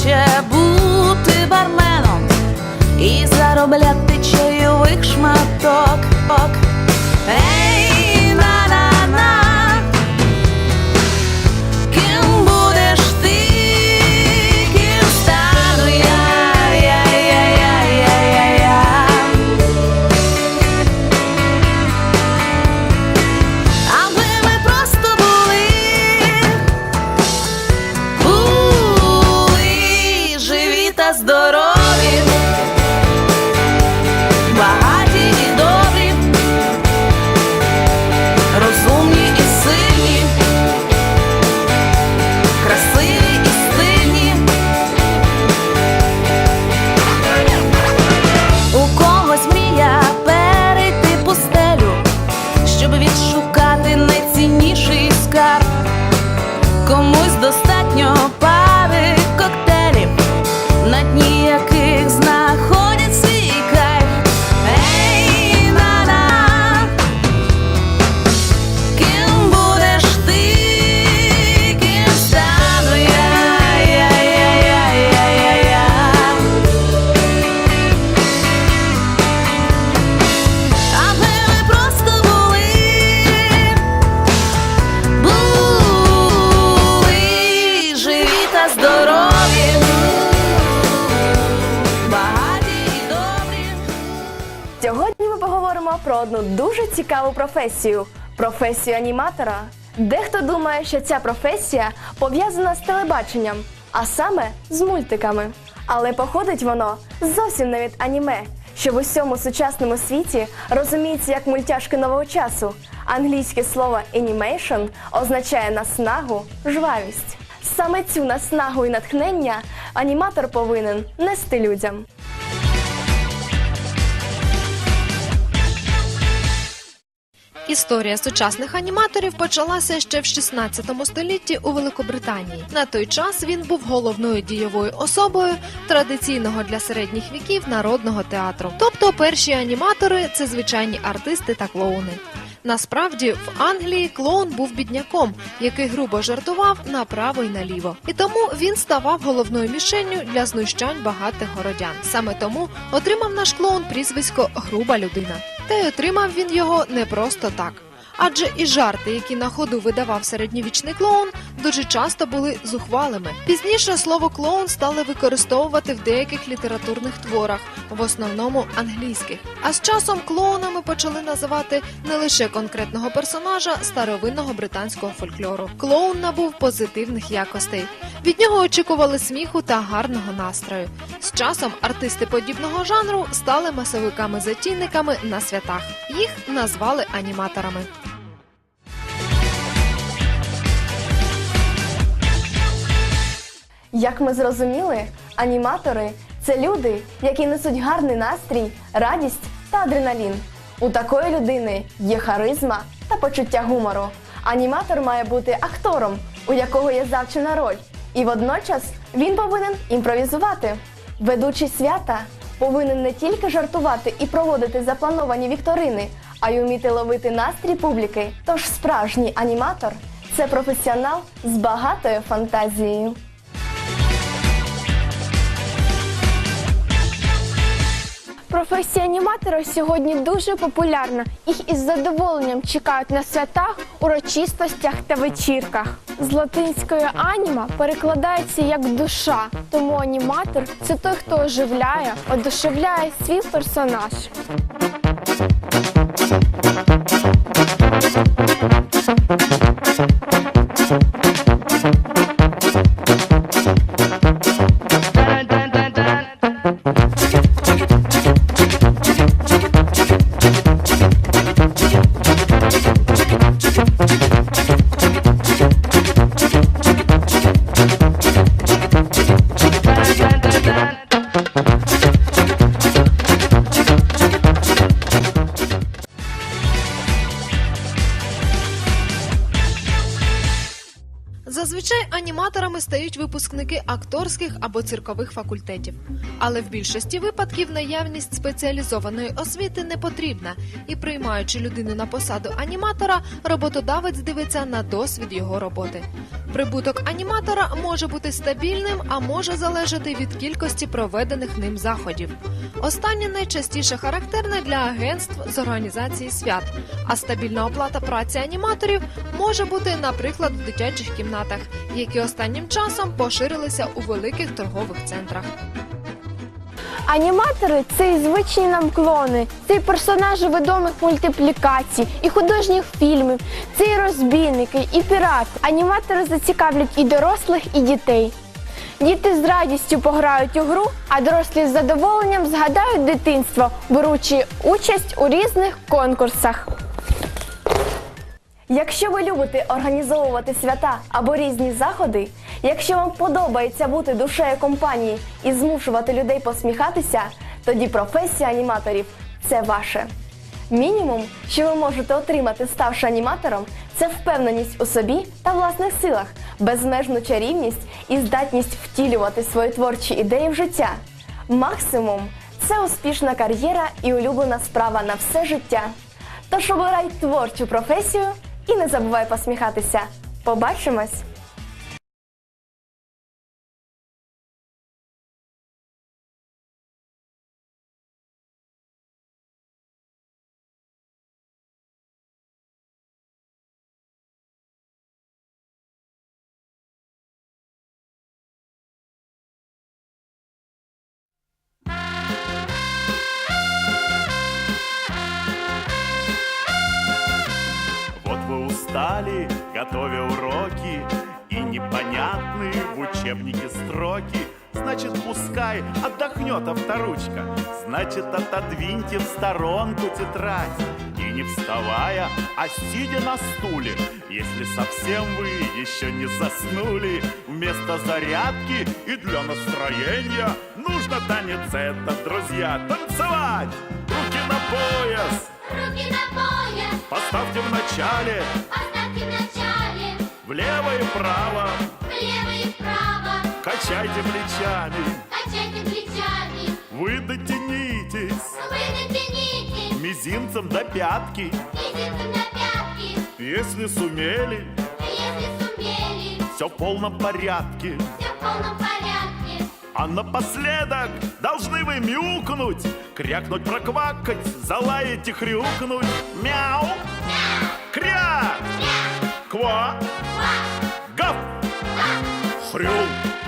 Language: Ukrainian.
хоче бути барменом і заробляти чайових шматок. Ок. Ей, Комусь достатньо Поговоримо про одну дуже цікаву професію професію аніматора. Дехто думає, що ця професія пов'язана з телебаченням, а саме з мультиками. Але походить воно зовсім не від аніме, що в усьому сучасному світі розуміється як мультяшки нового часу. Англійське слово «animation» означає наснагу, жвавість. Саме цю наснагу і натхнення аніматор повинен нести людям. Історія сучасних аніматорів почалася ще в 16 столітті у Великобританії. На той час він був головною дієвою особою традиційного для середніх віків народного театру. Тобто перші аніматори це звичайні артисти та клоуни. Насправді в Англії клоун був бідняком, який грубо жартував направо й наліво, і тому він ставав головною мішенню для знущань багатих городян. Саме тому отримав наш клоун прізвисько груба людина. Й отримав він його не просто так. Адже і жарти, які на ходу видавав середньовічний клоун, дуже часто були зухвалими. Пізніше слово клоун стали використовувати в деяких літературних творах, в основному англійських. А з часом клоунами почали називати не лише конкретного персонажа старовинного британського фольклору. Клоун набув позитивних якостей. Від нього очікували сміху та гарного настрою. З часом артисти подібного жанру стали масовиками-затійниками на святах. Їх назвали аніматорами. Як ми зрозуміли, аніматори це люди, які несуть гарний настрій, радість та адреналін. У такої людини є харизма та почуття гумору. Аніматор має бути актором, у якого є завчена роль, і водночас він повинен імпровізувати. Ведучий свята повинен не тільки жартувати і проводити заплановані вікторини, а й уміти ловити настрій публіки. Тож справжній аніматор це професіонал з багатою фантазією. Професія аніматора сьогодні дуже популярна. Їх із задоволенням чекають на святах, урочистостях та вечірках. З латинської аніма перекладається як душа, тому аніматор це той, хто оживляє, одушевляє свій персонаж. Зазвичай аніматорами стають випускники акторських або циркових факультетів. Але в більшості випадків наявність спеціалізованої освіти не потрібна, і приймаючи людину на посаду аніматора, роботодавець дивиться на досвід його роботи. Прибуток аніматора може бути стабільним, а може залежати від кількості проведених ним заходів. Останнє найчастіше характерне для агентств з організації свят, а стабільна оплата праці аніматорів може бути, наприклад, в дитячих кімнатах, які останнім часом поширилися у великих торгових центрах. Аніматори це і звичні нам клони, це і персонажі відомих мультиплікацій, і художніх фільмів, це і розбійники, і пірати. Аніматори зацікавлять і дорослих, і дітей. Діти з радістю пограють у гру, а дорослі з задоволенням згадають дитинство, беручи участь у різних конкурсах. Якщо ви любите організовувати свята або різні заходи, якщо вам подобається бути душею компанії і змушувати людей посміхатися, тоді професія аніматорів це ваше. Мінімум, що ви можете отримати, ставши аніматором, це впевненість у собі та власних силах, безмежну чарівність і здатність втілювати свої творчі ідеї в життя. Максимум це успішна кар'єра і улюблена справа на все життя. Тож обирай творчу професію і не забувай посміхатися. Побачимось! Вы устали, готовя уроки, И непонятные в учебнике строки. Значит, пускай отдохнет авторучка, Значит, отодвиньте в сторонку тетрадь. И не вставая, а сидя на стуле, Если совсем вы еще не заснули, Вместо зарядки и для настроения Нужно танец этот, друзья, танцевать! Руки на пояс, Руки на пояс, поставьте в начале поставьте в начале, Влево и вправо. Влево и вправо, качайте плечами. Качайте плечами, Вы дотянитесь. Вы натянитесь, мизинцем до пятки. Мизинцем на пятки, Если сумели, если сумели, все в полном порядке. Все в полном порядке. А напоследок должны вы мяукнуть Крякнуть, проквакать, залаять и хрюкнуть. Мяу! 그와. 갑 허룡.